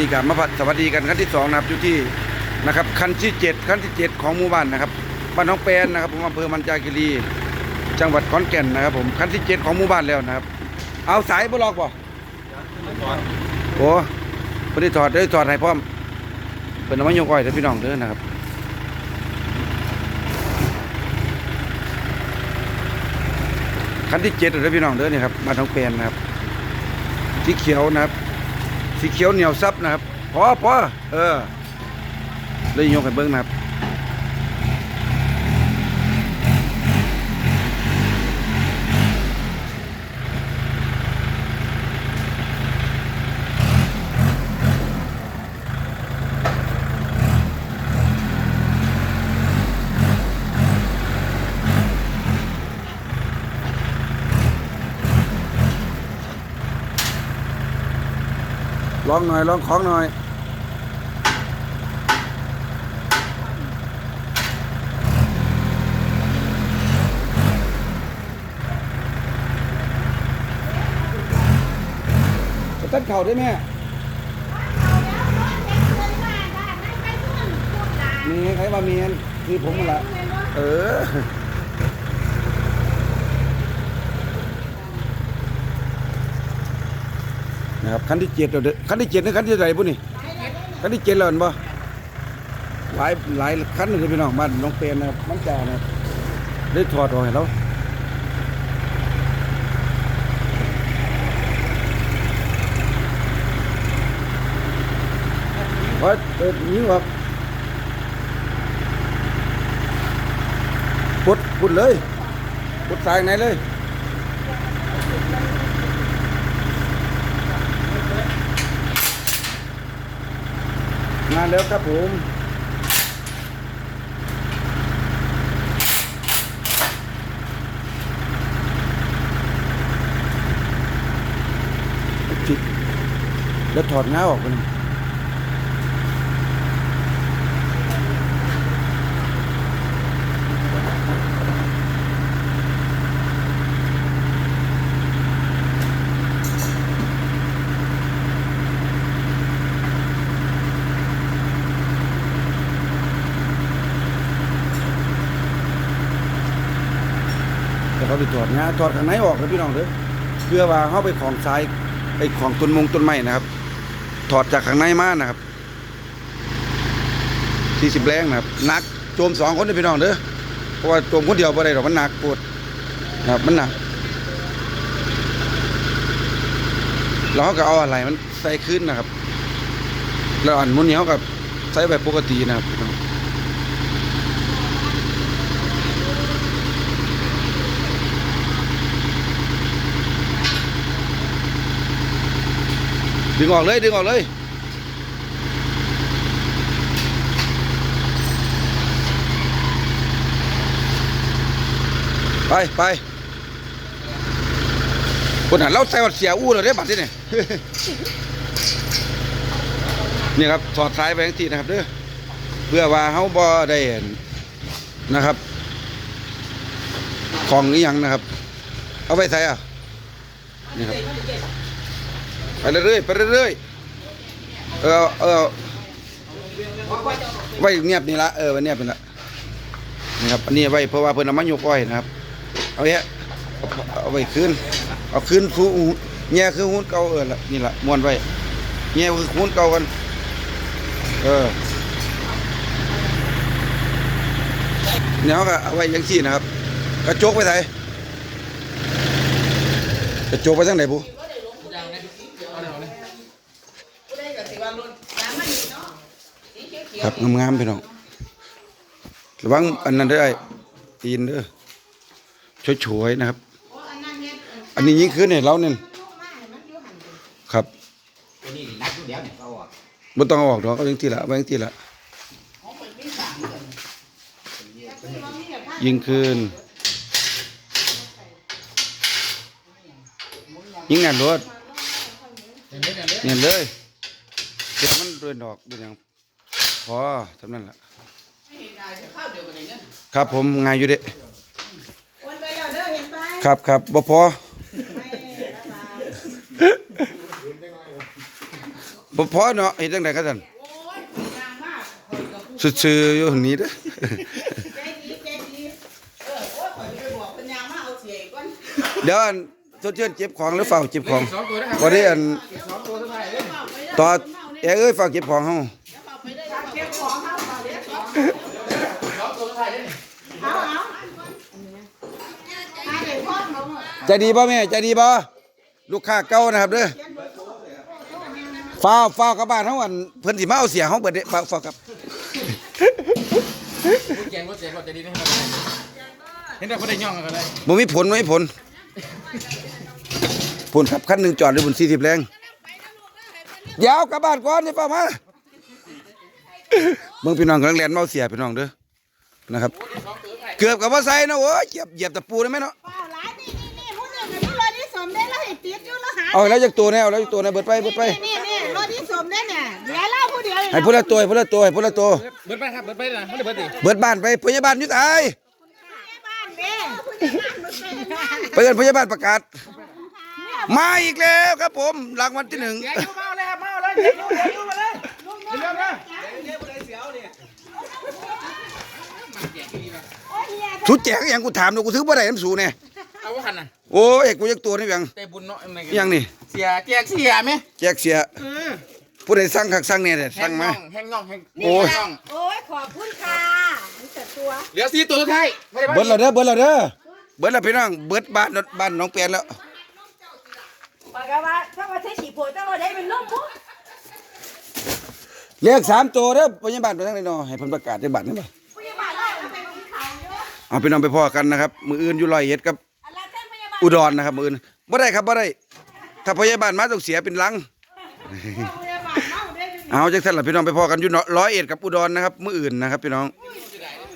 นี้ก็มาพัดสวัสดีกันขั้นที่สองนะครับอยู่ที่นะครับขั้นที่เจ็ดขั้นที่เจ็ดของหมู่บ้านนะครับบ้านน้องแปนนะครับผมอำเภอมันจาคิรี จังหวัดขอนแก่นนะครับ ผมขั้นที่เจ็ดของหมู่บ้านแล้วนะครับ เอาสายบล็อกบ่โอ้พอดีถอดได้ถอดให้พร้อมเป็นน้ำมันโยกอ้อยเด้อพี่น้องเด้อนะครับขั้นที่เจ็ดเลยพี่น้องเด้อเนี่ยครับบ้านน้องแปนนะครับสีเขียวนะครับ สีเขียวเหนียวซับนะครับพอพอเออเลยยกให้เบิ้งนะครับ ลองหน่อยลองของหน่อยจะตั้นเข่าได้ไหมมีใครว่ามีนคือผมนั่นแหละเออ นะครับขั้นที่เจ็ดเด้อขั้นที่เจ็ดนี่ขั้นที่เท่าไหนปุ๊นี่ขั้นที่เจ็ดแล้วเห็นบ่หลายหลายขั้นเลยพี่น้องบ้านน้องเปรนนะครับมันจ่านะครับได้ถอดออกให้เราว่าเปิดยิงออกปุดปุดเลยปุดสายไหนเลย งานแล้วครับผมจิกแล้วถอดง้าออกไปหนึ่งแต่เขา ไปถอดง้าถอดข้างในออกนะพี่น้องเด้อเพื่อว่าเข้าไปของทรายไอ้ของต้นมงต้นไม้นะครับ ถอดจากข้างในมานะครับสี่สิบแรงนะครับหนักโจมสองคนเด้อพี่น้องเด้อเพราะว่าโจมคนเดียวบ่ได้หรอกมันหนักปวดนะครับมันหนักล้วเขาก็เอาอะไรมันใส่ขึ้นนะครับ แล้วอันมุนนี้เขาก็ใส่แบบปกตินะครับพี่น้อง ดึงออกเลย ดึงออกเลย ไปไปคนหันเราใส่วัดเสียอู้เลยได้บัตรที่นี่นี่ครับถอดสายไปทั้งทีนะครับเด้อเพื่อว่าเขาบ่ได้เห็นนะครับ ของนี้ยังนะครับ เอาไปใส่อะนี่ครับ ไปเรื่อยๆไปเรื่อยๆเออเออไว้เงียบนี่ละเออไว้เงียบนี่ละนี่ครับอันนี้ไว้เพราะว่าเพิ่นเอามาโยกอ้อยนะครับ เอาเนี้ยเอาไว้คืนเอาคืนฟูแง่คือหุ้นเก่าเออละนี่ละม้วนไว้แง่คือหุ้นเก่ากันเออเนี่ยก็เอาไว้ยังซี่นะครับ กระจกไปไหนกระจกไปทางไหน บุครับงามๆพี่น้องระวังอันนั้นเด้อไอ้ตีนเด้อช่วยๆนะครับอันนี้ยิ่งขึ้นเนี่ยเราเนี่ยครับนี่นักอยู่เดียวเนี่ยเขาอะบ่ต้องเอาออกดอกเอาจังที่ละเอาไว้จังที่ละยิงคืนยิงแน่นรถ เน่นเลยเดี๋ยวมันเดินดอกเป็นหยังพอทำนั้นล่ะครับผมงายอยู่เด้โอนไปแล้วเด้อเห็นไปครับครับบ่พอไม่รับมาบ่บ่พอเนาะเฮ็ดจังได๋ก็ซั่นโอ้ยนางมากข่อยกับผู้ซื่อๆอยู่หั่นนี้เด้อใจดีใจดีเออโอ้ยข่อยไปบอกเป็นยางมาเอาเสียอีกก่อนเดี๋ยวอันสดชื่นเจ็บของหรือเฝ้าเจ็บของสองตัวนะครับบ่ได้อัน ต่อแอเอ้ยฝ้าเจ็บของเก็บของเอาไปเด้าไหร่เลยเอาเอาหาเด็กพ่อเขาอะใจดีบ่แม่ใจดีบ่ลูกค้าเก่านะครับเด้อฟ้าวฟ้าวกลับบ้านเฮาอันเพิ่นสิมาเอาเสียเฮาเบิดเด้ฟ้าวฟ้าวกลับรถแกงรถเสียงรถจะดีนะครับเห็นแต่คนได้ย่องกันเลยบ่มีผลบ่มีผลผลครับคันหนึงจอดอยู่บน40แรง เดี๋ยวกลับบ้านก่อนอย่าเฝ้ามาเบิ่งพี่น้องกำลังแล่นมาเอาเสียพี่น้องเด้อนะครับ เกือบกับว่าใส่นะโอ้ยเหยียบเหยียบตะปูได้ไหมเนาะเปล่าหลายนี่นี่นี่ผู้หนึ่งอันนี้รถที่สมได้แล้วให้ติดอยู่แล้วหาเอาแล้วจากตัวแน่เอาแล้วจากตัวแน่เบิดไปเบิดไป นี่นี่รถที่สมได้เนี่ยเหลือเล่าผู้เดียวให้พูดละตัวให้พูดละตัวให้พูดละตัวเบิดไปครับเบิดไปนะไม่ได้เบิดดิเบิดบ้านไปพยาบาลอยุตายบ้านเด้ผู้ใหญ่บ้านมันเป็นบ้าน ไปเอินพยาบาลประกาศ มาอีกแล้วครับผมรางวัลที่หนึ่งมาเลยครับมาเลยเดี๋ยวยูมาเลยเดี๋ยวนะสุดแจกอย่างกูถามดูกูถือบ่ได้น้ำสูเนี่ยเอาว่าขันน่ะโอ้ยกูยักตัวนี่ยังเตะบุญเนาะยังนี่เสียแจกเสียไหมแจกเสียผู้ใดสั่งคักสั่งเนี่ยเด้สั่งมาแห้งน่องแห้งโอ้ยน่องโอ้ยขอบคุณค่ะนี่แต่ตัวเหลือสี่ตัวสุดท้ายเบิร์ดแล้วเด้อเบิดแล้วเด้อเบิดแล้วพี่น้องเบิร์ดบ้านบ้านน้องเปียนแล้ว ปากกาว่าถ้าว่าใช้ฉีดโผล่ถ้าว่าได้เป็นลมปุ๊บเรียกสามตัวเด้อพยาบาลไปทางไหนเนาะให้เพิ่นประกาศในบัตรนี่บ่พยาบาลไล่เอาไปที่เขาเยอะเอาพี่น้องไปพ่อกันนะครับ มืออื่นอยู่ร้อยเอ็ดกับอะไรแจ้งพยาบาลอุดรนะครับมืออื่นบ่ได้ครับบ่ได้ ถ้าพยาบาลมาต้องเสียเป็นลัง พยาบาลเมาได้เป็นเอาจังซั่นล่ะพี่น้องไปพ่อกันอยู่เนาะร้อยเอ็ดกับอุดรนะครับ มืออื่นนะครับพี่น้อง เ